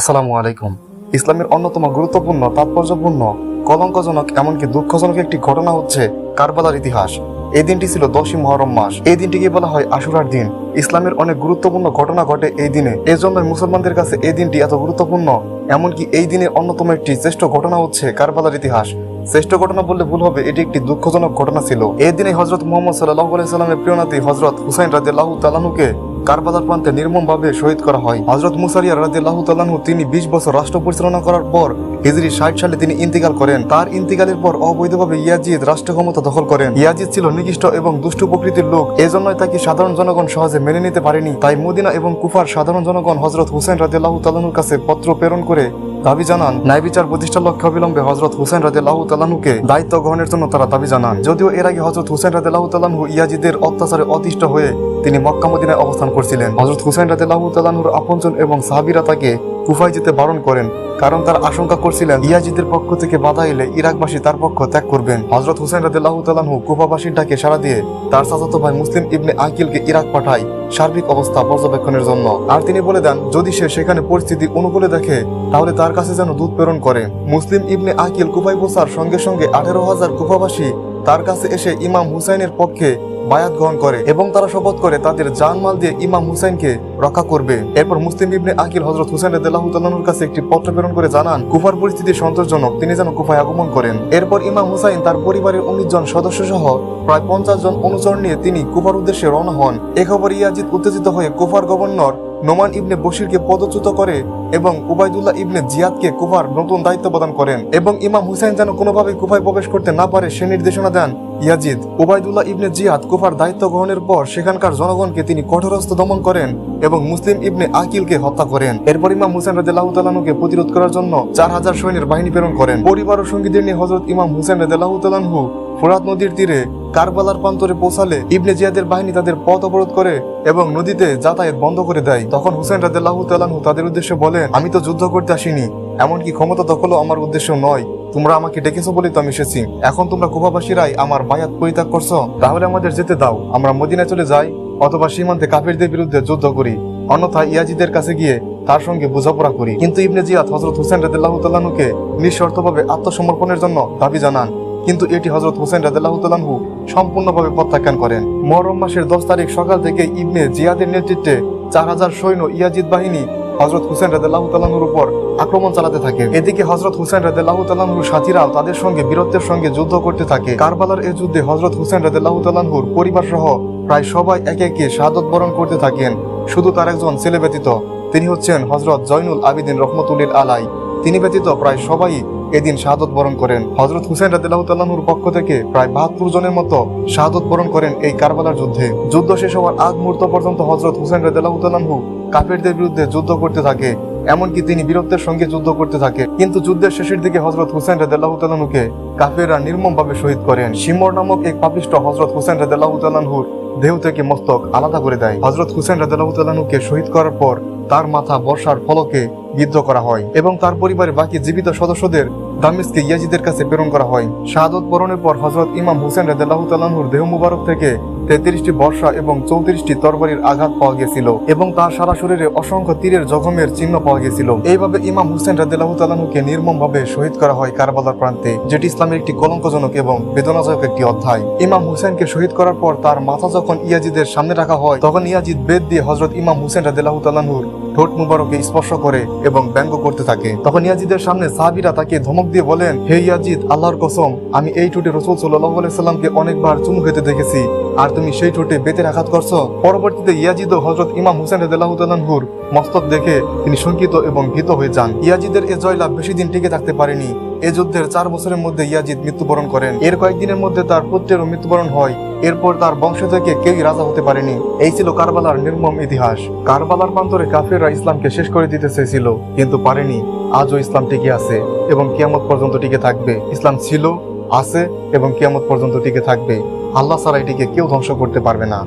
আসসালামু আলাইকুম। ইসলামের অন্যতম গুরুত্বপূর্ণ, তাৎপর্যপূর্ণ, কলঙ্কজনক, এমনকি দুঃখজনক একটি ঘটনা হচ্ছে কারবালার ইতিহাস। এই দিনটি ছিল দশই মহরম মাস। এই দিনটিকে বলা হয় আশুরার দিন। ইসলামের অনেক গুরুত্বপূর্ণ ঘটনা ঘটে এই দিনে। এই জন্য মুসলমানদের কাছে এই দিনটি এত গুরুত্বপূর্ণ। এমনকি এই দিনে অন্যতম একটি শ্রেষ্ঠ ঘটনা হচ্ছে কারবালার ইতিহাস। শ্রেষ্ঠ ঘটনা বললে ভুল হবে, এটি একটি দুঃখজনক ঘটনা ছিল। এই দিনে হজরত মোহাম্মদ সাল্লাহ সাল্লামের প্রিয় নাতি হজরত হুসাইন রাজিয়াল্লাহ তালানুকে কারবালার প্রান্তে নির্মমভাবে শহীদ করা হয়। হজরত মুসারিয়া রাজিয়াল্লাহ তালানহু তিনি বিশ বছর রাষ্ট্র পরিচালনা করার পর হিজরি ষাট সালে তিনি ইন্তিকাল করেন। তার ইন্তিকালের পর অবৈধভাবে ইয়াজিদ রাষ্ট্র ক্ষমতা দখল করেন। ইয়াজিদ ছিল নিকৃষ্ট এবং দুষ্ট প্রকৃতির লোক, এজন্যই তাকে সাধারণ জনগণ সহজে মেনে নিতে পারেনি। তাই মদিনা এবং কুফার সাধারণ জনগণ হজরত হুসেন রাজিয়াল্লাহ তালানুর কাছে পত্র প্রেরণ করে দাবি জানান, ন্যায় বিচার প্রতিষ্ঠার লক্ষ্যে অবিলম্বে হজরত হুসেন রাজিয়াল্লাহ তালানুকে দায়িত্ব গ্রহণের জন্য তারা দাবি জানান। যদিও এর আগে হজরত হুসেন রাজিয়াল্লাহ তালানহু ইয়াজিদের অত্যাচারে অতিষ্ঠ হয়ে তিনি মক্কা মদিনায় অবস্থান করছিলেন। হজরত হুসেন রাজিয়াল্লাহ তালানহুর আপনজন এবং সাহাবিরা তাকে কুফায় যেতে বারণ করেন, কারণ তার আশঙ্কা করছিলেন ইয়াজিদের পক্ষ থেকে বাধা এলে ইরাকবাসী তার পক্ষ ত্যাগ করবেন। হজরত হুসেন রাদিল্লাহ তালানহু কুফাবাসীর ডাকে সাড়া দিয়ে তার চাচাতো ভাই মুসলিম ইবনে আকিলকে ইরাক পাঠায় সার্বিক অবস্থা পর্যবেক্ষণের জন্য। আর তিনি বলে দেন, যদি সে সেখানে পরিস্থিতি অনুকূলে দেখে, তাহলে তার কাছে যেন দুধ প্রেরণ করে। মুসলিম ইবনে আকিল কুফাই বসার সঙ্গে সঙ্গে আঠেরো হাজার কুফাবাসী তার কাছে এসে ইমাম হুসাইনের পক্ষে বায়াত গ্রহণ করে এবং তারা শপথ করে তাদের জানমাল দিয়ে ইমাম হুসাইনকে রক্ষা করবে। এরপর মুসলিম ইবনে আকিল হজরত হুসাইন রাদিয়াল্লাহুর কাছে একটি পত্র প্রেরণ করে জানান, কুফার পরিস্থিতি সন্তোষজনক, তিনি যেন কুফায় আগমন করেন। এরপর ইমাম হুসাইন তার পরিবারের উনিশ জন সদস্য সহ প্রায় পঞ্চাশ জন অনুচর নিয়ে তিনি কুফার উদ্দেশ্যে রওনা হন। এ খবর ইয়াজিদ উত্তেজিত হয়ে কুফার গভর্নর নোমান ইবনে বশিরকে পদচ্যুত করে এবং উবাইদুল্লাহ ইবনে জিয়াদকে কুফার নতুন দায়িত্ব প্রদান করেন এবং ইমাম হুসাইন যেন কোনোভাবে কুফায় প্রবেশ করতে না পারে সে নির্দেশনা দেন ইয়াজিদ। উবাইদুল্লাহ ইবনে জিয়াদ কুফার দায়িত্ব গ্রহণের পর সেখানকার জনগণকে তিনি কঠোরস্থ দমন করেন এবং মুসলিম ইবনে আকিলকে হত্যা করেন। এরপর ইমাম হুসেন তালানুকে প্রতিরোধ করার জন্য চার হাজার সৈন্যের বাহিনী প্রেরণ করেন। পরিবার ও সঙ্গীদের নিয়ে হজরত ইমাম হুসেন তালানহু ফোরাত নদীর তীরে কারবালার প্রান্তরে পৌঁছালে ইবনে জিয়াদের বাহিনী তাদের পথ অবরোধ করে এবং নদীতে যাতায়াত বন্ধ করে দেয়। তখন হুসেন রাদিল্লাহ তালানহু তাদের উদ্দেশ্যে বলেন আমি তো যুদ্ধ করতে আসিনি। এমনকি ক্ষমতা দখলও আমার উদ্দেশ্য নয়। তোমরা আমাকে ডেকেছো বলেই তো আমি এসেছি। এখন তোমরা কুফাবাসীরাই আমার বায়াত পরিত্যাগ করছ। তাহলে আমাদের যেতে দাও। আমরা মদিনায় চলে যাই, অথবা সীমান্তে কাফিরদের বিরুদ্ধে যুদ্ধ করি। অন্যথায় ইয়াজিদের কাছে গিয়ে তার সঙ্গে বোঝাপড়া করি। কিন্তু ইবনে জিয়াদ হজরত হুসেন রাদিল্লাহ তাল্লাহকে নিঃশর্তভাবে আত্মসমর্পণের জন্য দাবি জানান। কিন্তু এটি হজরত হোসেন রাদিল্লাহ তাল্লাহু সম্পূর্ণভাবে প্রত্যাখ্যান করেন। মহরম মাসের দশ তারিখ সকাল থেকে ইবনে জিয়াদের নেতৃত্বে চার হাজার সৈন্য ইয়াজিদ বাহিনী হজরত হুসেন রাজাল্লাহ তালানুর উপর আক্রমণ চালাতে থাকে। এদিকে হজরত হুসেন রাজাল্লাহ তালানুর সাথীরাও তাদের সঙ্গে বীরত্বের সঙ্গে যুদ্ধ করতে থাকে। কারবালার এই যুদ্ধে হজরত হুসেন রাজাল্লাহ তালানহুর পরিবার সহ প্রায় সবাই একে একে শাহাদত বরণ করতে থাকেন। শুধু তার একজন ছেলে ব্যতীত তিনি হচ্ছেন হজরত জয়নুল আবিদিন রহমতুল্লিল আলাই। তিনি ব্যতীত প্রায় সবাই এদিন শাহাদত বরণ করেন। হজরত হুসেন রাদিল্লাহ তাল্লাহুর পক্ষ থেকে প্রায় বাহাত্তর জনের মতো শাহাদত বরণ করেন এই কারবালার যুদ্ধে। যুদ্ধ শেষ হওয়ার আগ মুহূর্ত পর্যন্ত হজরত হুসেন রাদিল্লাহ তাল্লাহু কাফেরদের বিরুদ্ধে যুদ্ধ করতে থাকে, এমনকি তিনি বীরত্বের সঙ্গে যুদ্ধ করতে থাকে। কিন্তু যুদ্ধের শেষের দিকে হজরত হুসেন রাদিল্লাহ তাল্লাহুকে কাফেররা নির্মমভাবে শহীদ করেন। সিমর নামক এক পাপিষ্ট হজরত হুসেন রাদিল্লাহ তাল্লাহুর দেহ থেকে মস্তক আলাদা করে দেয়। হজরত হুসেন তাল্লাহুকে শহীদ করার পর তার মাথা বর্ষার ফলকে বিদ্ধ করা হয় এবং তার পরিবারের বাকি জীবিত সদস্যদের দামিসকে ইয়াজিদের কাছে প্রেরণ করা হয়। শাহাদত বরণের পর হজরত ইমাম হুসেন রাদিল্লাহ তালাহুর দেহ মুবারক থেকে তেত্রিশটি বর্ষা এবং চৌত্রিশটি তরবারির আঘাত পাওয়া গেছিল এবং তার সারা শরীরে অসংখ্য তীরের জখমের চিহ্ন পাওয়া গেছিল। এইভাবে ইমাম হুসেন রাদিল্লাহ নির্মম ভাবে শহীদ করা হয় কারবালার প্রান্তে, যেটি ইসলামের একটি কলঙ্কজনক এবং বেদনাজনক একটি অধ্যায়। ইমাম হুসেনকে শহীদ করার পর তার মাথা যখন ইয়াজিদের সামনে রাখা হয়, তখন ইয়াজিদ বেদ দিয়ে হজরত ইমাম হুসেন রাদিল্লাহ তাল্লাহুর ঠোঁট মুবারকে স্পর্শ করে এবং ব্যঙ্গ করতে থাকে। তখন ইয়াজিদের সামনে সাহাবিরা তাকে ধমক দিয়ে বলেন, হে ইয়াজিদ, আল্লাহর কসম, আমি এই ঠোঁটে রসুল সাল্লাহ সাল্লামকে অনেকবার চুমু খেতে দেখেছি। আর তুমি সেই ঠোঁটে বেতের আঘাত করছ? পরবর্তীতে ইয়াজিদ ও হজরত ইমাম হুসেন রেদাল্লাহুর মস্তক দেখে তিনি শঙ্কিত এবং ভীত হয়ে যান। ইয়াজিদের এ জয়লাভ বেশি দিন টিকে থাকতে পারেনি। এ যুদ্ধের চার বছরের মধ্যে ইয়াজিদ মৃত্যুবরণ করেন। এর কয়েকদিনের মধ্যে তার পুত্রেরও মৃত্যুবরণ হয়। এরপর তার বংশ থেকে কেউই রাজা হতে পারেনি। এই ছিল কারবালার নির্মম ইতিহাস। কারবালার প্রান্তরে কাফেররা ইসলামকে শেষ করে দিতে চেয়েছিল, কিন্তু পারেনি। আজও ইসলাম টিকে আছে এবং কিয়ামত পর্যন্ত টিকে থাকবে। ইসলাম ছিল, আছে এবং কিয়ামত পর্যন্ত টিকে থাকবে। আল্লাহ সারা এটিকে কেউ ধ্বংস করতে পারবে না।